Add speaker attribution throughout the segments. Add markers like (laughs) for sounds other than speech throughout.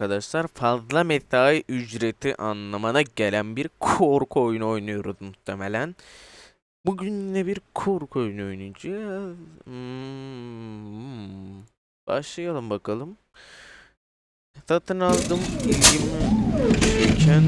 Speaker 1: Arkadaşlar fazla mesai ücreti anlamına gelen bir korku oyunu oynuyoruz muhtemelen. Bugün yine bir korku oyunu oynayacağız. Hmm. Başlayalım bakalım. Satın aldım ilgimi çeken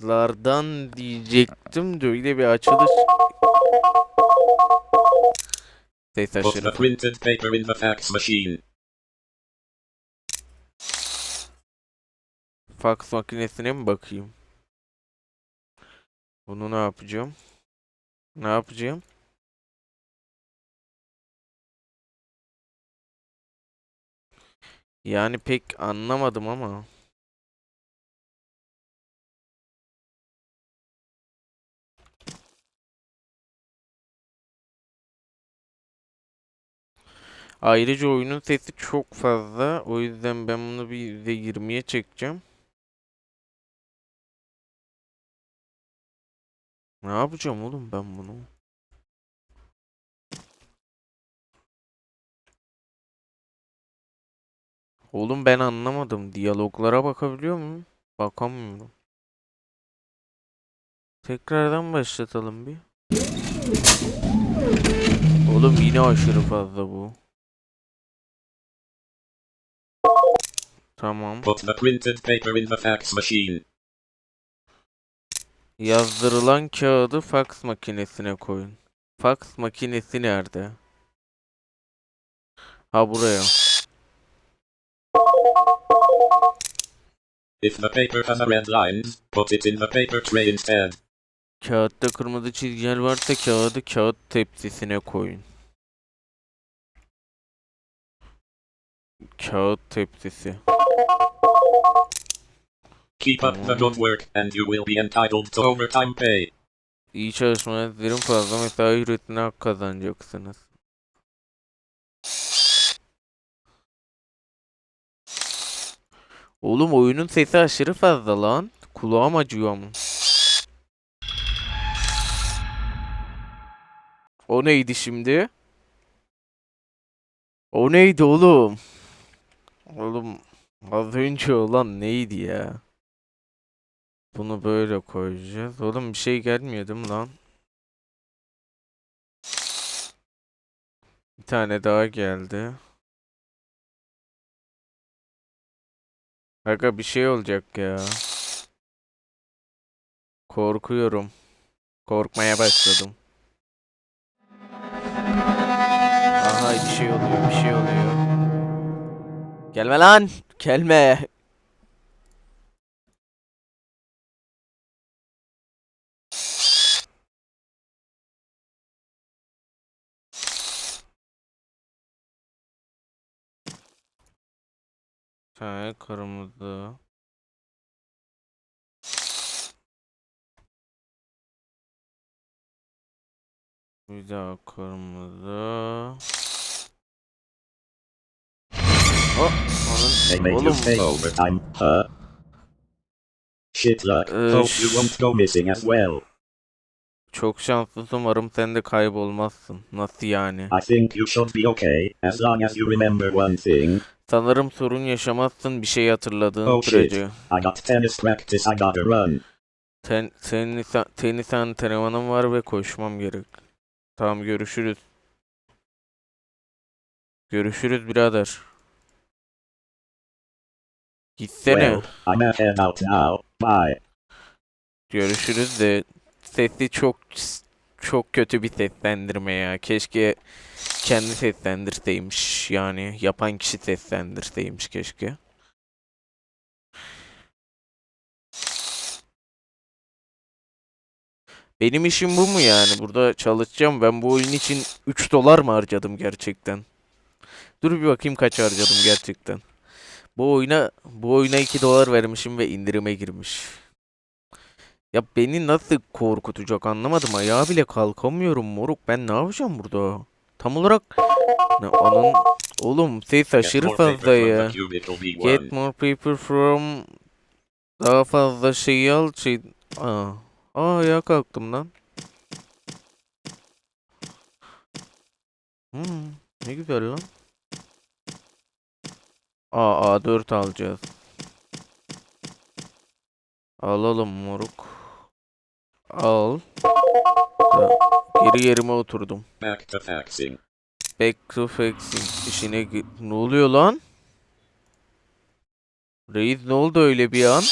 Speaker 1: oyunlardan diyecektim de öyle bir açılış. Ses aşırı.
Speaker 2: the printed paper in the fax machine.
Speaker 1: Fax makinesine mi bakayım? Bunu ne yapacağım? Ne yapacağım? Yani pek anlamadım ama. Ayrıca oyunun sesi çok fazla. O yüzden ben bunu bir %20'ye çekeceğim. Ne yapacağım oğlum ben bunu? Oğlum ben anlamadım. Diyaloglara bakabiliyor muyum? Bakamıyorum. Tekrardan başlatalım bir. Oğlum yine aşırı fazla bu. Tamam.
Speaker 2: Put the printed paper in the fax machine.
Speaker 1: Yazdırılan kağıdı fax makinesine koyun. Fax makinesi nerede? Ha buraya.
Speaker 2: If the paper has a red lines, put it in the paper tray instead.
Speaker 1: Kağıtta kırmızı çizgiler varsa kağıdı kağıt tepsisine koyun. Kağıt tepsisi.
Speaker 2: Keep up the good work, and you will be entitled to overtime pay.
Speaker 1: İyi çalışmanızların fazla mesai ücretine hak kazanacaksınız. Oğlum oyunun sesi aşırı fazla lan. Kulağım acıyor ama. O neydi şimdi? O neydi oğlum? Oğlum az önce olan neydi ya? Bunu böyle koyacağız. Oğlum bir şey gelmiyor değil mi lan? Bir tane daha geldi. Aga bir şey olacak ya. Korkuyorum. Korkmaya başladım. Aha bir şey oluyor, bir şey oluyor. Gelme lan! Gelme! Tane kırmızı. Bir daha kırmızı. Oh,
Speaker 3: They
Speaker 1: onun, oğlum
Speaker 3: stay overtime, huh? Shit luck.
Speaker 1: Uh,
Speaker 3: Hope you won't go missing as well.
Speaker 1: Çok şanslısın umarım sen de kaybolmazsın. Nasıl yani?
Speaker 3: I think you should be okay, as long as you remember one thing.
Speaker 1: Sanırım sorun yaşamazsın bir şey hatırladığın
Speaker 3: Oh shit.
Speaker 1: sürece.
Speaker 3: I got tennis practice, I gotta run.
Speaker 1: Ten, tenis, tenis antrenmanım var ve koşmam gerek. Tamam görüşürüz. Görüşürüz birader. Gitsene.
Speaker 3: Well, I'm out now. Bye.
Speaker 1: Görüşürüz de sesi çok çok kötü bir seslendirme ya. Keşke kendi seslendirseymiş yani yapan kişi seslendirseymiş keşke. Benim işim bu mu yani? Burada çalışacağım. Ben bu oyun için 3 dolar mı harcadım gerçekten? Dur bir bakayım kaç harcadım gerçekten. Bu oyuna bu oyuna 2 dolar vermişim ve indirime girmiş. Ya beni nasıl korkutacak anlamadım. Ayağa bile kalkamıyorum moruk. Ben ne yapacağım burada? Tam olarak ne anın oğlum ses aşırı fazla ya.
Speaker 2: the cubicle B1.
Speaker 1: Get more paper from daha fazla şey al şey Aa, Aa ayağa kalktım lan. Hmm, ne güzel lan. Aa A4 alacağız. Alalım moruk. Al. Geri yerime oturdum.
Speaker 2: Back to faxing.
Speaker 1: Back to faxing işine Ne oluyor lan? Reis ne oldu öyle bir an?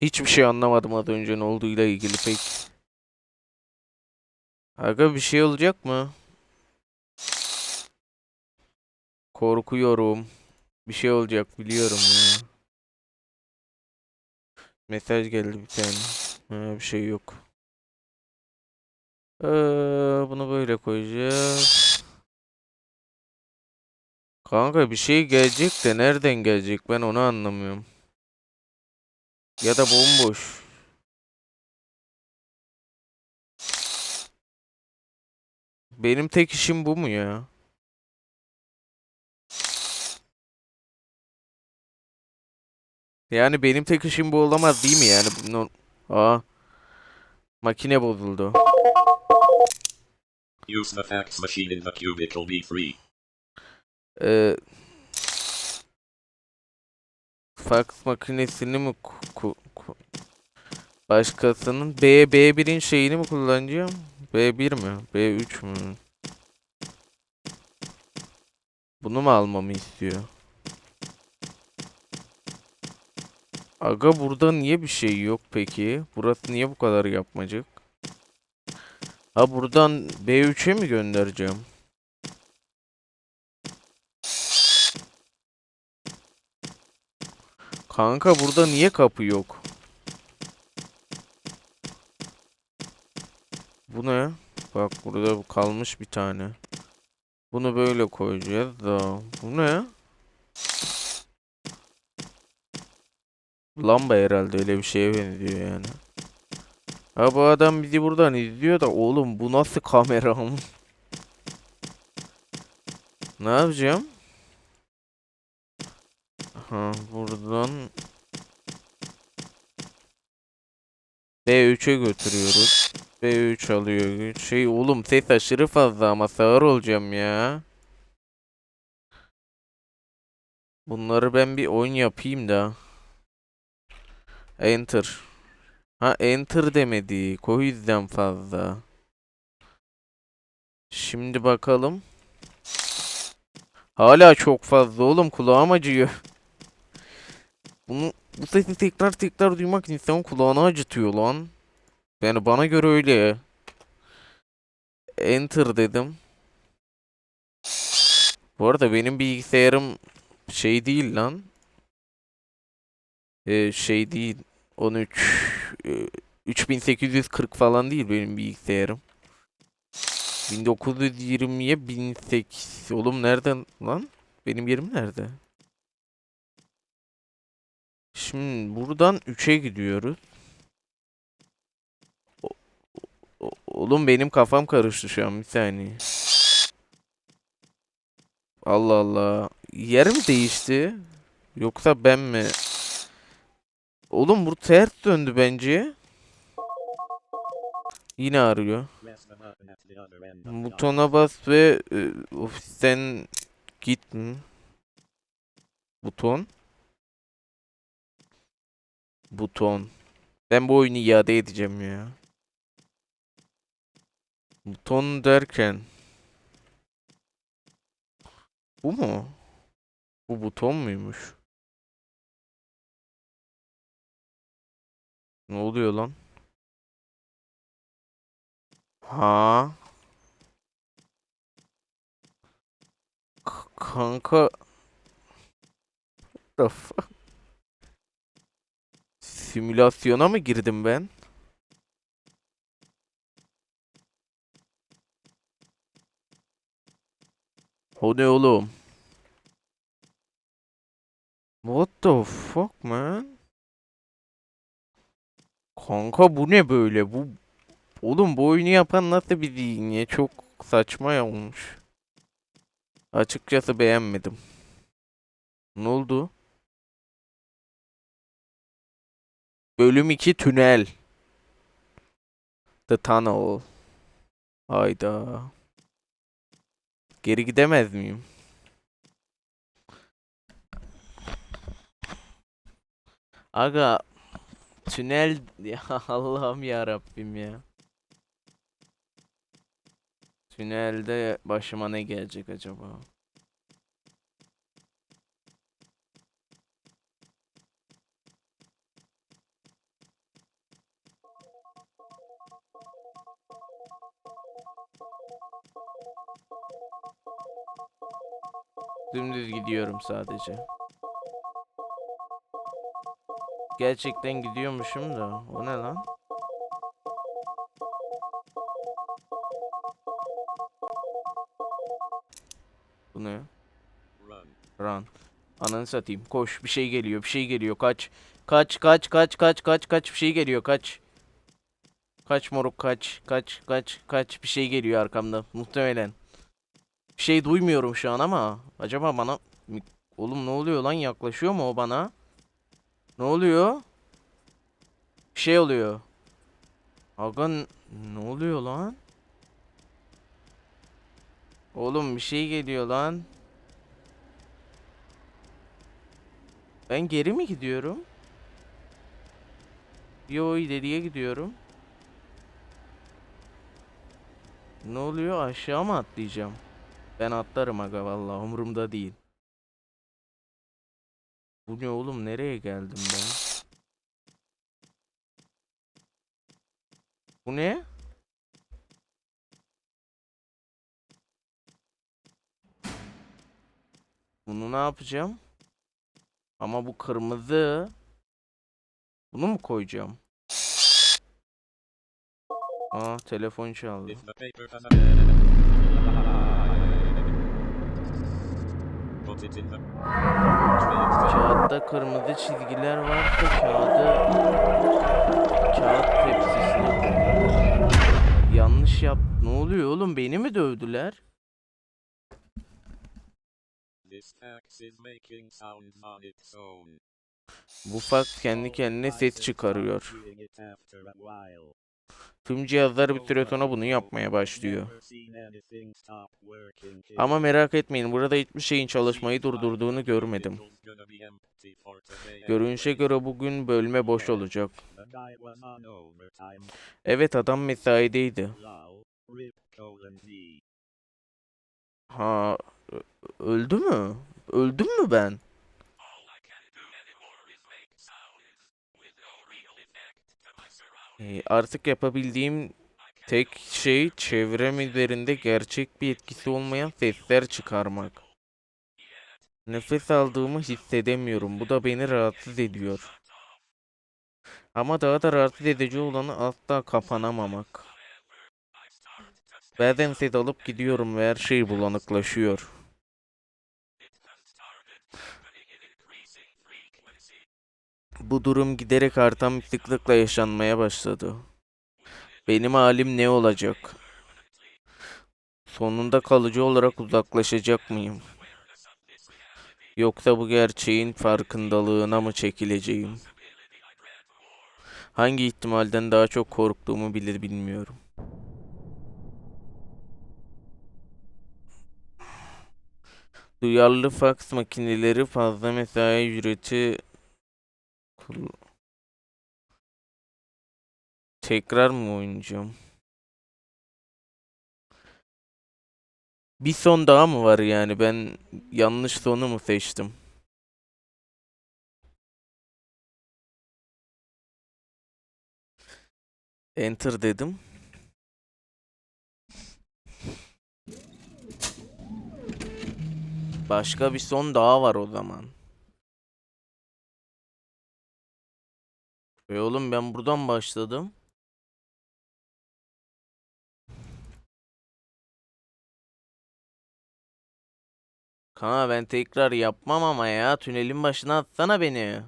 Speaker 1: Hiçbir şey anlamadım az önce ne olduğuyla ilgili pek. Aga bir şey olacak mı? Korkuyorum. Bir şey olacak biliyorum ya. Mesaj geldi bir tane. Ha, bir şey yok. Ee, bunu böyle koyacağız. Kanka bir şey gelecek de nereden gelecek ben onu anlamıyorum. Ya da bomboş. Benim tek işim bu mu ya? Yani benim tek işim bu olamaz değil mi yani? No- Aa. Makine bozuldu.
Speaker 2: Use the fax machine in the cubicle B3.
Speaker 1: Ee, fax makinesini mi ku- ku- ku- başkasının B B1'in şeyini mi kullanacağım? B1 mi? B3 mü? Bunu mu almamı istiyor? Aga burada niye bir şey yok peki? Burası niye bu kadar yapmacık? Ha buradan B3'e mi göndereceğim? Kanka burada niye kapı yok? Bu ne? Bak burada kalmış bir tane. Bunu böyle koyacağız da. Bu ne? Lamba herhalde öyle bir şeye benziyor yani. Ha bu adam bizi buradan izliyor da oğlum bu nasıl (laughs) kameram? ne yapacağım? Ha buradan B3'e götürüyoruz. B3 alıyor. Şey oğlum ses aşırı fazla ama sağır olacağım ya. Bunları ben bir oyun yapayım da. Enter. Ha enter demedik. O fazla. Şimdi bakalım. Hala çok fazla oğlum kulağım acıyor. Bunu bu sesi tekrar tekrar duymak insanın kulağını acıtıyor lan. Yani bana göre öyle. Enter dedim. Bu arada benim bilgisayarım şey değil lan. Ee, şey değil. 13 e, 3840 falan değil benim bilgisayarım. 1920'ye 1008. Oğlum nereden lan? Benim yerim nerede? Şimdi buradan 3'e gidiyoruz. O- Oğlum benim kafam karıştı şu an bir saniye. Allah Allah. Yer mi değişti? Yoksa ben mi? Oğlum bu ters döndü bence. Yine arıyor. Butona bas ve e, ofisten git mi? Buton. Buton. Ben bu oyunu iade edeceğim ya. Buton derken. Bu mu? Bu buton muymuş? Ne oluyor lan? Ha? K- kanka The fuck? Simülasyona mı girdim ben? O ne oğlum? What the fuck man? Kanka bu ne böyle? Bu Oğlum bu oyunu yapan nasıl bir zihniyet? Çok saçma olmuş. Açıkçası beğenmedim. Ne oldu? Bölüm 2 Tünel. The Tunnel. Hayda. Geri gidemez miyim? Aga tünel ya (laughs) Allah'ım ya Rabbim ya. Tünelde başıma ne gelecek acaba? Dümdüz gidiyorum sadece. Gerçekten gidiyormuşum da. O ne lan? Bu ne?
Speaker 2: Run.
Speaker 1: Run. Ananı satayım. Koş. Bir şey geliyor. Bir şey geliyor. Kaç. Kaç kaç kaç kaç kaç kaç bir şey geliyor. Kaç. Kaç moruk kaç. Kaç kaç kaç bir şey geliyor arkamda. Muhtemelen. Bir şey duymuyorum şu an ama acaba bana Oğlum ne oluyor lan? Yaklaşıyor mu o bana? Ne oluyor? Bir şey oluyor. Aga ne oluyor lan? Oğlum bir şey geliyor lan. Ben geri mi gidiyorum? Yo ileriye gidiyorum. Ne oluyor? Aşağı mı atlayacağım? Ben atlarım aga vallahi umurumda değil. Bu ne oğlum? Nereye geldim ben? Bu ne? Bunu ne yapacağım? Ama bu kırmızı. Bunu mu koyacağım? Aa telefon çaldı.
Speaker 2: The
Speaker 1: Kağıtta kırmızı çizgiler varsa kağıdı kağıt tepsisine. Yanlış yap. Ne oluyor oğlum? Beni mi dövdüler? Bu fax kendi kendine ses çıkarıyor. Tüm cihazlar bir süre sonra bunu yapmaya başlıyor. Ama merak etmeyin burada hiçbir şeyin çalışmayı durdurduğunu görmedim. Görünüşe göre bugün bölme boş olacak. Evet adam mesaideydi. Ha öldü mü? Öldüm mü ben? Ee, artık yapabildiğim tek şey çevrem üzerinde gerçek bir etkisi olmayan sesler çıkarmak. Nefes aldığımı hissedemiyorum. Bu da beni rahatsız ediyor. Ama daha da rahatsız edici olanı asla kapanamamak. Bazen ses alıp gidiyorum ve her şey bulanıklaşıyor. Bu durum giderek artan bir yaşanmaya başladı. Benim halim ne olacak? Sonunda kalıcı olarak uzaklaşacak mıyım? Yoksa bu gerçeğin farkındalığına mı çekileceğim? Hangi ihtimalden daha çok korktuğumu bile bilmiyorum. Duyarlı faks makineleri fazla mesai ücreti Tekrar mı oynayacağım? Bir son daha mı var yani? Ben yanlış sonu mu seçtim? Enter dedim. Başka bir son daha var o zaman. E oğlum ben buradan başladım. Kana ben tekrar yapmam ama ya. Tünelin başına atsana beni.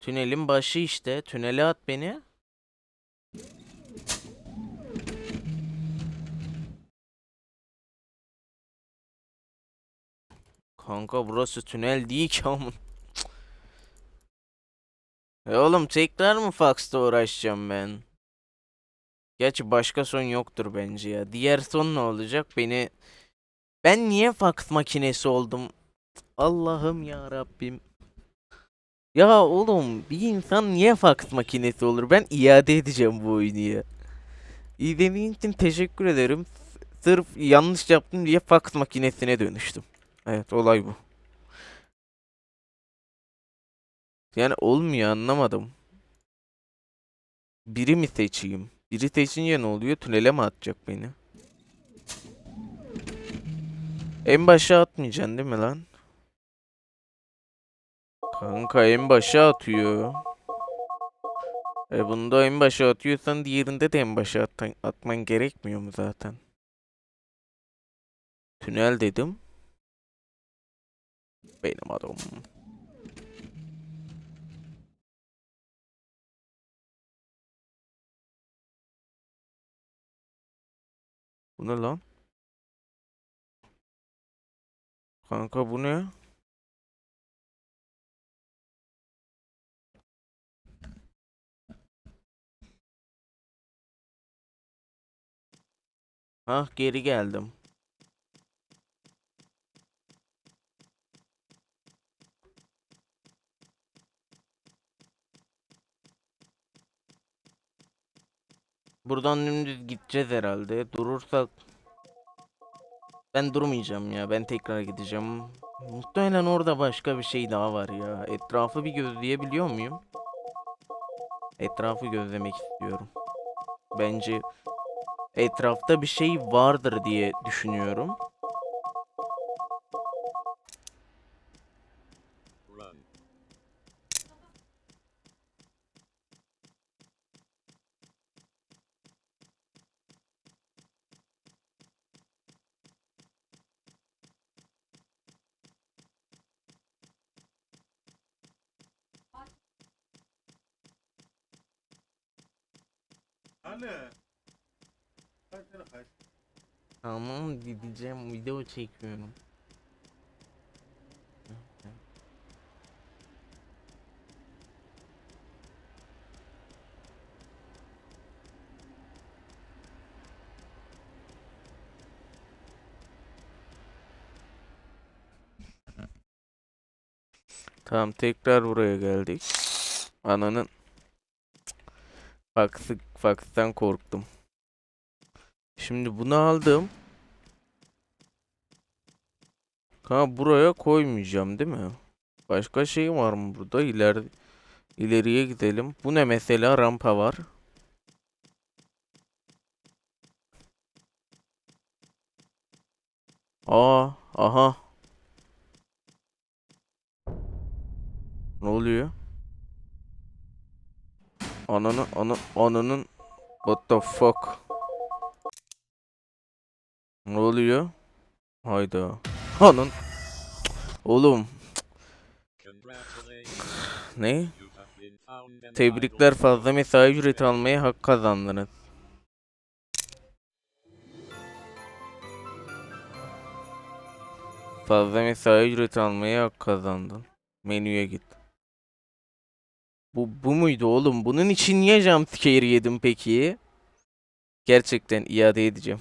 Speaker 1: Tünelin başı işte. Tünele at beni. Kanka burası tünel değil ki ama. E oğlum tekrar mı faxta uğraşacağım ben? Gerçi başka son yoktur bence ya. Diğer son ne olacak? Beni ben niye fax makinesi oldum? Allah'ım ya Rabbim. Ya oğlum bir insan niye fax makinesi olur? Ben iade edeceğim bu oyunu ya. İzlediğin için teşekkür ederim. Sırf yanlış yaptım diye fax makinesine dönüştüm. Evet olay bu. Yani olmuyor anlamadım. Biri mi seçeyim? Biri seçince ne oluyor? Tünele mi atacak beni? En başa atmayacaksın değil mi lan? Kanka en başa atıyor. E bunda en başa atıyorsan diğerinde de en başa atman, atman gerekmiyor mu zaten? Tünel dedim. Benim adamım. Bu ne lan? Kanka bu ne? Ah geri geldim. Buradan dümdüz gideceğiz herhalde. Durursak ben durmayacağım ya. Ben tekrar gideceğim. Muhtemelen orada başka bir şey daha var ya. Etrafı bir gözleyebiliyor muyum? Etrafı gözlemek istiyorum. Bence etrafta bir şey vardır diye düşünüyorum.
Speaker 2: Run.
Speaker 1: Tamam gideceğim video çekiyorum. Tamam tekrar buraya geldik. Ananın Fax'ı, fax'tan korktum. Şimdi bunu aldım. Ha buraya koymayacağım değil mi? Başka şey var mı burada? İler ileriye gidelim. Bu ne mesela? Rampa var. Aa, aha. Ne oluyor? Ananı, ana, ananın What the fuck? Ne oluyor? Hayda. Anın. Oğlum ne? Tebrikler fazla mesai ücreti almaya hak kazandınız. Fazla mesai ücreti almaya hak kazandın. Menüye git. Bu, bu muydu oğlum? Bunun için niye jumpscare yedim peki? Gerçekten iade edeceğim.